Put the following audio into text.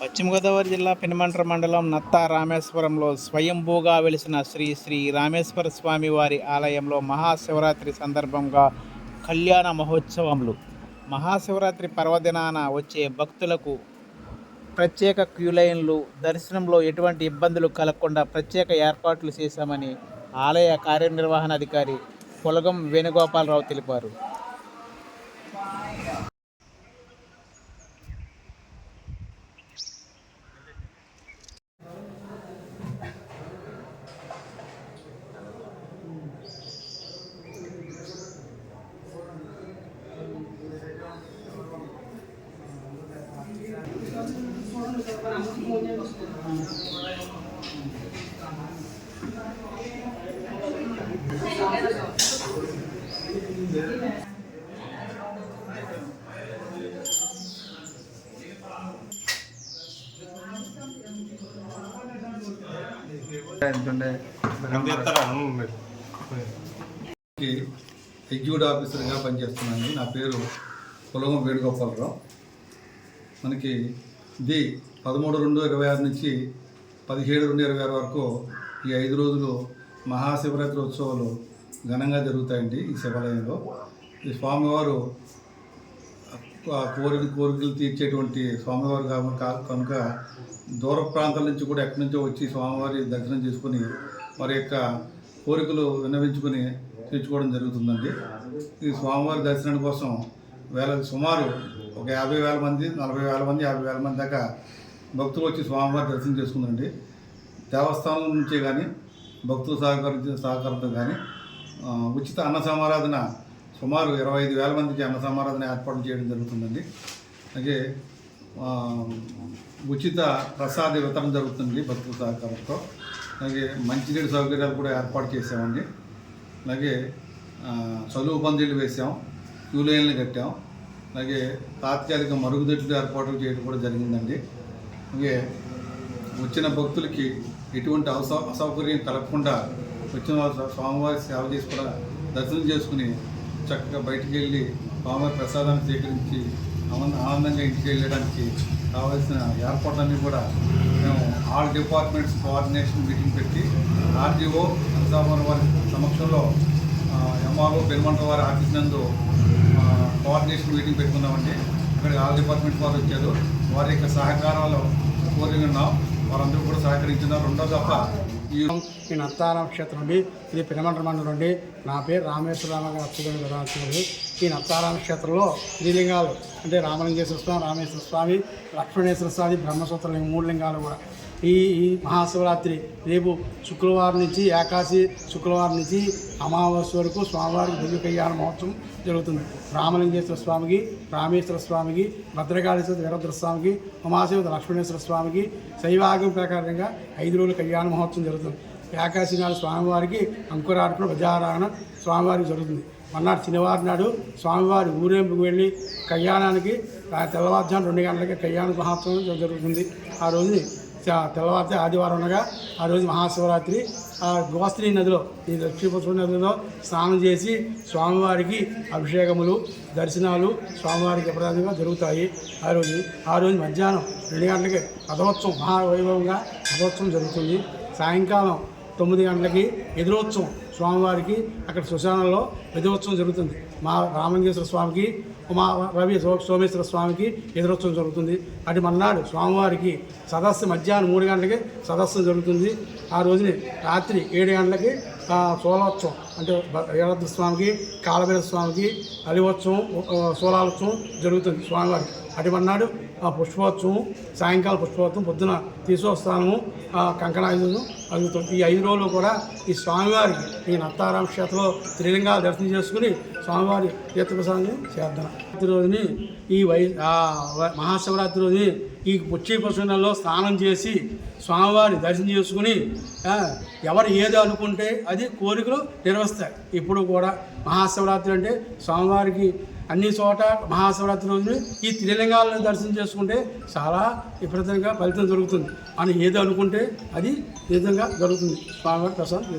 పశ్చిమ గోదావరి జిల్లా పెనుమంట్ర మండలం నత్త రామేశ్వరంలో స్వయంభూగా వెలిసిన శ్రీ శ్రీ రామేశ్వర స్వామి వారి ఆలయంలో మహాశివరాత్రి సందర్భంగా కళ్యాణ మహోత్సవములు. మహాశివరాత్రి పర్వదినాన వచ్చే భక్తులకు ప్రత్యేక క్యూలైన్లు దర్శనంలో ఎటువంటి ఇబ్బందులు కలగకుండా ప్రత్యేక ఏర్పాట్లు చేశామని ఆలయ కార్యనిర్వహణాధికారి పొలగం వేణుగోపాలరావు తెలిపారు. ఎగ్జిక్యూటివ్ ఆఫీసర్గా పనిచేస్తున్నాను. నా పేరు కులగం వేణుగోపాలరావు. మనకి ఇది పదమూడు రెండు ఇరవై ఆరు నుంచి పదిహేడు రెండు ఇరవై ఆరు వరకు ఈ ఐదు రోజులు మహాశివరాత్రి ఉత్సవాలు ఘనంగా జరుగుతాయండి ఈ శివాలయంలో. ఈ స్వామివారు కోరిక కోరికలు తీర్చేటువంటి స్వామివారు కనుక దూర ప్రాంతాల నుంచి కూడా ఎక్కడి నుంచో వచ్చి స్వామివారి దర్శనం చేసుకుని వారి యొక్క కోరికలు విన్నవించుకుని తీర్చుకోవడం జరుగుతుందండి. ఈ స్వామివారి దర్శనం కోసం వేల సుమారు ఒక యాభై వేల మంది నలభై వేల మంది యాభై వేల మంది దాకా భక్తులు వచ్చి స్వామివారి దర్శనం చేసుకుందండి దేవస్థానం నుంచే కానీ భక్తుల సహకరించిన సహకారంతో కానీ ఉచిత అన్న సమారాధన సుమారు ఇరవై ఐదు వేల మందికి అన్న సమారాధన ఏర్పాటు చేయడం జరుగుతుందండి. అలాగే ఉచిత ప్రసాద వితరణ జరుగుతుంది భక్తుల సహకారంతో. అలాగే మంచినీటి సౌకర్యాలు కూడా ఏర్పాటు చేసామండి అలాగే చదువు పందిళ్ళు వేసాం క్యూ లైన్లు కట్టాం. అలాగే తాత్కాలిక మరుగుదొడ్లు ఏర్పాట్లు చేయడం కూడా జరిగిందండి. అలాగే వచ్చిన భక్తులకి ఎటువంటి అసౌ అసౌకర్యం కలగకుండా వచ్చిన వారు స్వామివారి సేవ చేసి కూడా దర్శనం చేసుకుని చక్కగా బయటికి వెళ్ళి స్వామివారి ప్రసాదాన్ని స్వీకరించి ఆనందంగా ఇంటికి వెళ్ళడానికి కావాల్సిన ఏర్పాట్లన్నీ కూడా మేము ఆల్ డిపార్ట్మెంట్స్ కోఆర్డినేషన్ మీటింగ్ పెట్టి ఆర్డీఓ అంశాపురం వారి సమక్షంలో ఎంఆర్ఓ పెనుమంట వారి ఆఫీస్ నందు కోఆర్డినేషన్ మీటింగ్ పెట్టుకున్నామండి ఇక్కడ ఆల్ డిపార్ట్మెంట్ వారు వచ్చారు. వారి యొక్క సహకారాలు కోరి ఉన్నాం. వారందరూ కూడా సహకరించినారు రెండో తప్ప ఈ ఈ నత్తారామ క్షేత్రం నుండి ఇది పినమండ్ర మండలం నుండి నా పేరు రామేశ్వరరామ గారు అచ్చుకొని ఈ నత్తారామ క్షేత్రంలో త్రిలింగాలు అంటే రామలింగేశ్వర స్వామి రామేశ్వర స్వామి లక్ష్మణేశ్వర స్వామి బ్రహ్మసూత్రలింగం మూడు లింగాలు కూడా ఈ ఈ మహాశివరాత్రి రేపు శుక్రవారం నుంచి ఏకాశి శుక్రవారం నుంచి అమావాస్య వరకు స్వామివారికి దివ్య కళ్యాణ మహోత్సవం జరుగుతుంది. రామలింగేశ్వర స్వామికి రామేశ్వర స్వామికి భద్రకాళేశ్వర వీరభద్ర స్వామికి ఉమాశివత లక్ష్మణేశ్వర స్వామికి శైవాగం ప్రకారంగా ఐదు రోజుల కళ్యాణ మహోత్సవం జరుగుతుంది. ఏకాశి నాడు స్వామివారికి అంకురార్పణ ప్రజారాధన స్వామివారికి జరుగుతుంది. మన్నాడు శనివారం నాడు స్వామివారి ఊరేంపుకు వెళ్ళి కళ్యాణానికి తెల్లవారుజాము రెండు గంటలకి కళ్యాణ మహోత్సవం జరుగుతుంది. ఆ రోజుని తెల్లవారితే ఆదివారం ఉండగా ఆ రోజు మహాశివరాత్రి ఆ గోస్త్రి నదిలో ఈ లక్ష్మీపుత్ర నదిలో స్నానం చేసి స్వామివారికి అభిషేకములు దర్శనాలు స్వామివారికి ప్రధానంగా జరుగుతాయి. ఆ రోజు ఆ రోజు మధ్యాహ్నం రెండు గంటలకి రథోత్సవం మహావైభవంగా రథోత్సవం జరుగుతుంది. సాయంకాలం తొమ్మిది గంటలకి ఎదురోత్సవం స్వామివారికి అక్కడ శ్మశానంలో ఎదురోత్సవం జరుగుతుంది. మా రామలింగేశ్వర స్వామికి ఉమా రవి సోమేశ్వర స్వామికి ఎదురోత్సవం జరుగుతుంది. అటు మన్నాడు స్వామివారికి సదస్సు మధ్యాహ్నం మూడు గంటలకి సదస్సు జరుగుతుంది. ఆ రోజుని రాత్రి ఏడు గంటలకి సోలోత్సవం. అంటే బ- స్వామికి కాళభైరవ స్వామికి అలివోత్సవం సోలాలోత్సవం జరుగుతుంది స్వామివారి అటుమన్నాడు ఆ పుష్పోత్సవం సాయంకాలం పుష్పోత్సవం పొద్దున తీసుకోస్తానము కంకణాయుధం అందుతుంది ఈ ఐదు రోజులు కూడా ఈ స్వామివారికి ఈ నత్తారామ క్షేత్రంలో త్రిలింగాలు దర్శనం చేసుకుని స్వామివారి తీర్థప్రసాదాన్ని చేద్దాం. ఈ రోజుని ఈ వై మహాశివరాత్రి రోజుని ఈ పుచ్చి పశువులలో స్నానం చేసి స్వామివారిని దర్శనం చేసుకుని ఎవరు ఏది అనుకుంటే అది కోరికలు నిర్వహిస్తాయి ఇప్పుడు కూడా మహాశివరాత్రి అంటే స్వామివారికి అన్ని చోట మహాశివరాత్రి రోజున ఈ త్రిలింగాలను దర్శనం చేసుకుంటే చాలా విపరీతంగా ఫలితం జరుగుతుంది అని ఏది అనుకుంటే అది విధంగా జరుగుతుంది. స్వామివారి ప్రసాదం